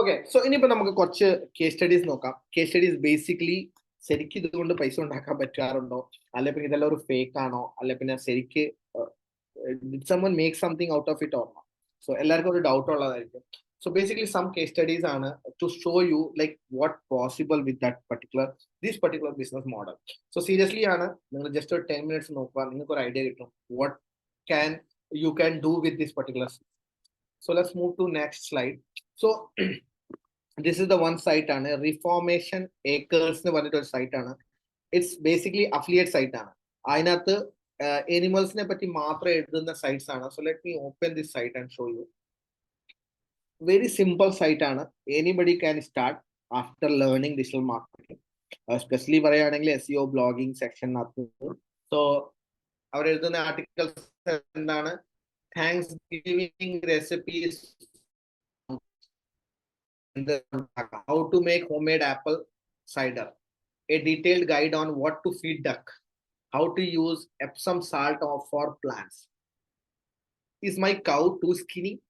Okay so ഇനിയിപ്പോ നമുക്ക് കുറച്ച് കേസ് സ്റ്റഡീസ് നോക്കാം. കേസ് സ്റ്റഡീസ് ബേസിക്കലി ശരിക്കും ഇതുകൊണ്ട് പൈസ ഉണ്ടാക്കാൻ പറ്റാറുണ്ടോ? അല്ലെ പിന്നെ ഇതെല്ലാം ഒരു ഫേക്ക് ആണോ? അല്ലെ പിന്നെ ശരിക്ക് make something out of it or no so എല്ലാവർക്കും ഒരു ഡൗട്ട് ഉള്ളതായിരിക്കും. So basically some case studies ആണ് to show you like what possible with that particular this particular business model so seriously ആണ് നിങ്ങൾ ജസ്റ്റ് ഒരു ടെൻ മിനിറ്റ്സ് നോക്കുക നിങ്ങൾക്ക് ഒരു ഐഡിയ കിട്ടും. What can you can do with this particular so let's move to next slide so this is the one site ആണ്. Reformation acres എന്ന് പറഞ്ഞിട്ട് ഒരു സൈറ്റ് ആണ്. ഇറ്റ്സ് ബേസിക്കലി അഫിലിയേറ്റ് സൈറ്റ് ആണ്. അതിനകത്ത് എനിമൽസിനെ പറ്റി മാത്രം എഴുതുന്ന സൈറ്റ്സ് ആണ്. So let me open this site and show you very simple site ആണ്. Anybody can start after learning digital marketing specially പറയുകയാണെങ്കിൽ എസ് സിഒ ബ്ലോഗിംഗ് സെക്ഷനകത്ത് സോ അവർ എഴുതുന്ന ആർട്ടിക്കിൾസ് എന്താണ്? Thanksgiving recipes how to make homemade apple cider, a detailed guide on what to feed duck, how to use Epsom salt for plants. Is my cow too skinny?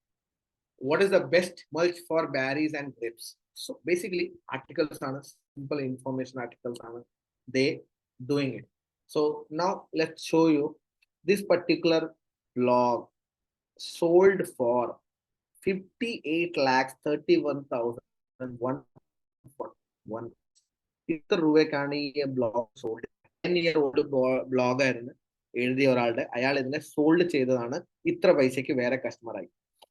What is the best mulch for berries and grapes? So basically, articles are simple information articles are they doing it. So now let's show you this particular blog sold for 58 lakhs 31,141 ഇത്ര രൂപയ്ക്കാണ് ഈ blog sold ten year old blog ആയിരുന്നു എഴുതിയ ഒരാളുടെ അയാൾ ഇതിനെ sold ചെയ്തതാണ് ഇത്ര പൈസയ്ക്ക് വേറെ കസ്റ്റമറായി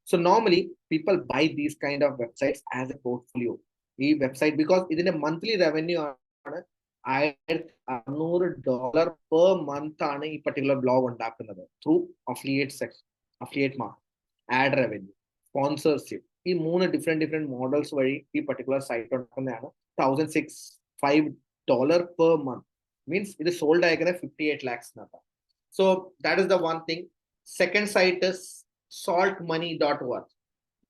so normally people buy these kind of websites as a portfolio ഈ വെബ്സൈറ്റ് ബിക്കോസ് ഇതിന്റെ മന്ത്ലി റവന്യൂ ആണ് ആയിരത്തി അറുന്നൂറ് ഡോളർ പെർ മന്ത് ആണ് ഈ പർട്ടിക്കുലർ ബ്ലോഗ് ഉണ്ടാക്കുന്നത് through affiliate section affiliate mark ad revenue sponsorship ഈ മൂന്ന് ഡിഫറെന്റ് ഡിഫറെന്റ് മോഡൽസ് വഴി ഈ പർട്ടിക്കുലർ സൈറ്റ് ഉണ്ടാക്കുന്നതാണ് thousand six five dollar per month means ഇത് സോൾഡ് അയക്കുന്നത് fifty eight ലാക്സിനകത്ത് so that is the one thing second site salt money dot work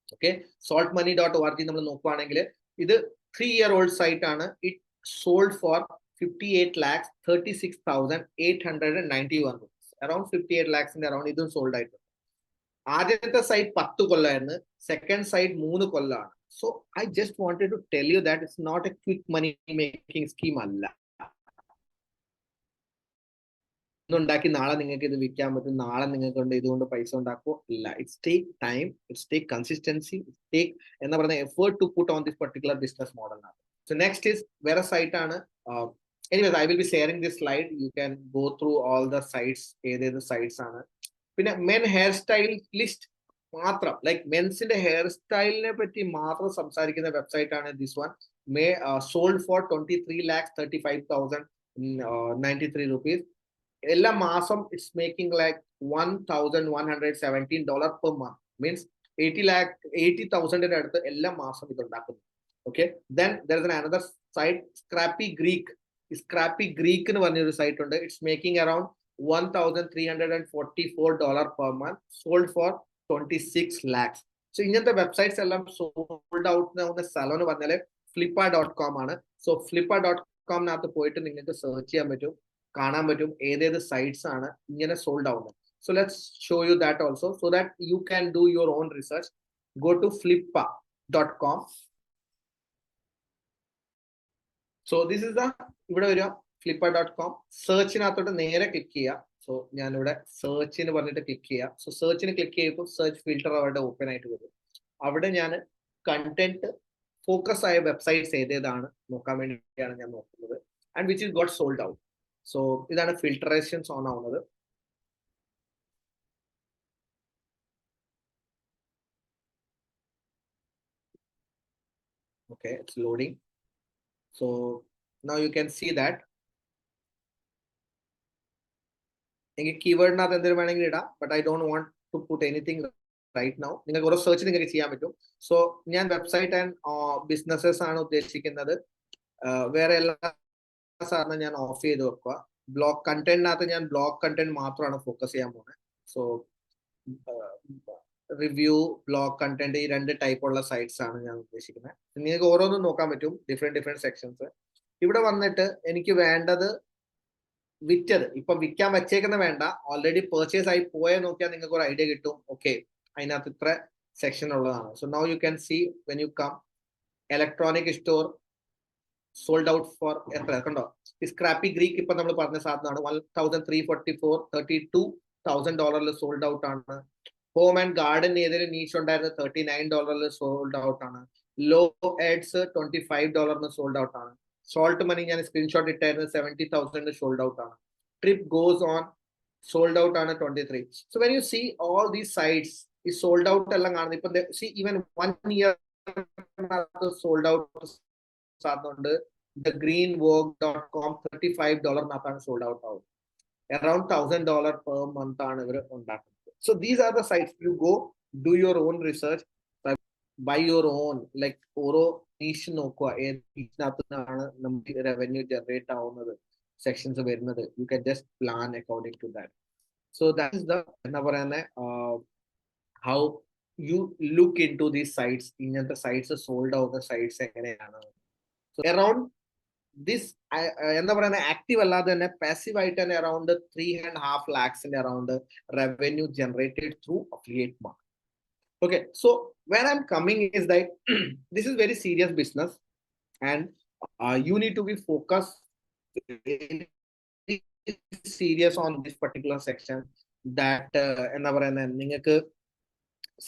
okay salt money dot work നമ്മൾ നോക്കുവാണെങ്കിൽ ഇത് three year old site ആണ്. It sold for fifty eight lakhs thirty six thousand eight hundred and ninety one around fifty eight ലാക്സിന്റെ around ഇതും sold ആയിട്ടുണ്ട്. ആദ്യത്തെ side പത്ത് കൊല്ലമായിരുന്നു second side മൂന്ന് കൊല്ലമാണ് so I just wanted to tell you that it's not a quick money making scheme അല്ല. ഇന്നുണ്ടാക്കി നാളെ നിങ്ങൾക്ക് ഇത് വിൽക്കാൻ പറ്റും. നാളെ നിങ്ങൾക്ക് കൊണ്ട് ഇതുകൊണ്ട് പൈസ ഉണ്ടാക്കുമോ ഇല്ല. It's take time it's take consistency take എന്ന് പറയുന്ന effort to put on this particular business മോഡലിനാണ് so next is വേറെ സൈറ്റ് ആണ്. Anyways I will be sharing this slide you can go through all the sites ഏതേത് sites ആണ്. പിന്നെ men hair style list മാത്രം like മെൻസിന്റെ hair സ്റ്റൈലിനെ പറ്റി മാത്രം സംസാരിക്കുന്ന വെബ്സൈറ്റ് ആണ് this one may sold for twenty three lakhs thirty five thousand ninety three rupees എല്ലാ മാസം it's making like one thousand one hundred seventeen dollar per month means eighty lakh eighty തൗസൻഡിന്റെ അടുത്ത് എല്ലാ മാസം ഇത് ഉണ്ടാക്കുന്നു. Okay then there is another site Scrappy Greek Scrappy Greek എന്ന് പറഞ്ഞൊരു site ഉണ്ട്. It's making around one thousand three hundred and forty four dollar per month sold for twenty six lakhs so ഇങ്ങനത്തെ websites എല്ലാം sold out ആവുന്ന സ്ഥലം എന്ന് പറഞ്ഞാൽ Flippa dot com ആണ്. സോ ഫ്ലിപ്പ ഡോട്ട് കോമിനകത്ത് പോയിട്ട് നിങ്ങൾക്ക് സെർച്ച് ചെയ്യാൻ പറ്റും കാണാൻ പറ്റും ഏതേത് സൈറ്റ്സ് ആണ് ഇങ്ങനെ സോൾഡ് ആവുന്നത് so let's show you that also so that you can do your own research go to Flippa dot com so this is the ഇവിടെ വരിക. ഫ്ലിപ്പ ഡോട്ട് കോം സെർച്ചിനകത്തോട്ട് നേരെ ക്ലിക്ക് ചെയ്യുക സോ ഞാനിവിടെ സെർച്ച് എന്ന് പറഞ്ഞിട്ട് ക്ലിക്ക് ചെയ്യുക സോ സെർച്ചിന് ക്ലിക്ക് ചെയ്യുമ്പോൾ സെർച്ച് ഫിൽറ്റർ അവിടെ ഓപ്പൺ ആയിട്ട് വരും. അവിടെ ഞാൻ കണ്ടന്റ് ഫോക്കസ് ആയ വെബ്സൈറ്റ്സ് ഏതേതാണ് നോക്കാൻ വേണ്ടിയാണ് ഞാൻ നോക്കുന്നത്. And which is got sold out so ഇതാണ് ഫിൽട്ടറേഷൻസ് ഓൺ ആവുന്നത്. Okay it's loading. So now you can see that എനിക്ക് കീവേഡിനകത്ത് എന്തെങ്കിലും വേണമെങ്കിൽ ഇടാം but I don't want to put anything right now നിങ്ങൾക്ക് ഓരോ സെർച്ച് നിങ്ങൾക്ക് ചെയ്യാൻ പറ്റും. സോ ഞാൻ വെബ്സൈറ്റ് ആൻഡ് ബിസിനസ്സസ് ആണ് ഉദ്ദേശിക്കുന്നത്. വേറെ എല്ലാ സാറിനും ഞാൻ ഓഫ് ചെയ്ത് വെക്കുക. ബ്ലോഗ് കണ്ടന്റിനകത്ത് ഞാൻ ബ്ലോഗ് കണ്ടന്റ് മാത്രമാണ് ഫോക്കസ് ചെയ്യാൻ പോകുന്നത്. സോ റിവ്യൂ ബ്ലോഗ് കണ്ടന്റ് ഈ രണ്ട് ടൈപ്പ് ഉള്ള സൈറ്റ്സ് ആണ് ഞാൻ ഉദ്ദേശിക്കുന്നത്. നിങ്ങൾക്ക് ഓരോന്നും നോക്കാൻ പറ്റും. ഡിഫറെന്റ് ഡിഫറെന്റ് സെക്ഷൻസ് ഇവിടെ വന്നിട്ട് എനിക്ക് വേണ്ടത് വിറ്റത്. ഇപ്പൊ വിൽക്കാൻ വെച്ചേക്കുന്ന വേണ്ട. ഓൾറെഡി പെർച്ചേസ് ആയി പോയ നോക്കിയാൽ നിങ്ങൾക്ക് ഒരു ഐഡിയ കിട്ടും. ഓക്കെ അതിനകത്ത് ഇത്ര സെക്ഷൻ ഉള്ളതാണ്. So now you can see when you come electronic store sold out for എത്ര കണ്ടോ? ഈ സ്ക്രാപ്പി ഗ്രീക്ക് ഇപ്പൊ നമ്മൾ പറഞ്ഞ സാധനമാണ്. One thousand three forty four thirty two thousand ഡോളറിൽ sold out ആണ്. ഹോം ആൻഡ് ഗാർഡൻ ഏതൊരു നീച്ച് ഉണ്ടായിരുന്നത് തേർട്ടി നയൻ ഡോളറിൽ സോൾഡ് ഔട്ട് ആണ്. ലോ എഡ്സ് ട്വന്റി ഫൈവ് ഡോളറിന് സോൾഡ് ഔട്ട് ആണ്. സോൾട്ട് മണി ഞാൻ സ്ക്രീൻഷോട്ട് ഇട്ടായിരുന്നു. സെവന്റി തൗസൻഡ് സോൾഡ് ഔട്ട് ആണ്. Trip goes on sold out ആണ് twenty three so when you see all these sites ഈ സോൾഡ് ഔട്ട് എല്ലാം കാണുന്നത് ഇപ്പൊ see even one year sold out സാധനമുണ്ട് the green work dot com thirty five ഡോളറിനകത്താണ് sold out ആവും around thousand dollar per month ആണ് ഇവർ ഉണ്ടാക്കുന്നത്. So these are the sites you go do your own research by your own like ഓരോ niche നോക്കുക ഏത് നീഷിനകത്ത് നിന്നാണ് നമുക്ക് റവന്യൂ ജനറേറ്റ് ആവുന്നത് സെക്ഷൻസ് വരുന്നത്. You can just plan according to that so that is the എന്താ പറയുന്നത് how you look into these sites ഇങ്ങനത്തെ സൈറ്റ്സ് സോൾഡ് ആവുന്ന സൈറ്റ്സ് എങ്ങനെയാണ്. സോ അറൌണ്ട് ദിസ് എന്താ പറയുക ആക്റ്റീവ് അല്ലാതെ തന്നെ പാസീവ് ആയിട്ട് തന്നെ around three and half ലാക്സിന്റെ around revenue generated through affiliate mark okay so where i'm coming is that this is very serious business and uh, you need to be focused serious on this particular section that എന്താ പറയുന്നത് നിങ്ങൾക്ക്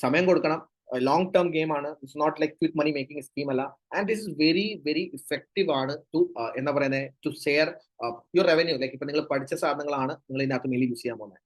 സമയം കൊടുക്കണം. Long term game ആണ്. It's not like quick money making scheme അല്ല. And this is very very effective ആണ് to എന്താ പറയുന്നത് to share your revenue like ഇപ്പൊ നിങ്ങൾ പഠിച്ച സാധനങ്ങളാണ് നിങ്ങൾ ഇതിനകത്ത് മേലെ യൂസ് ചെയ്യാൻ പോകുന്നത്.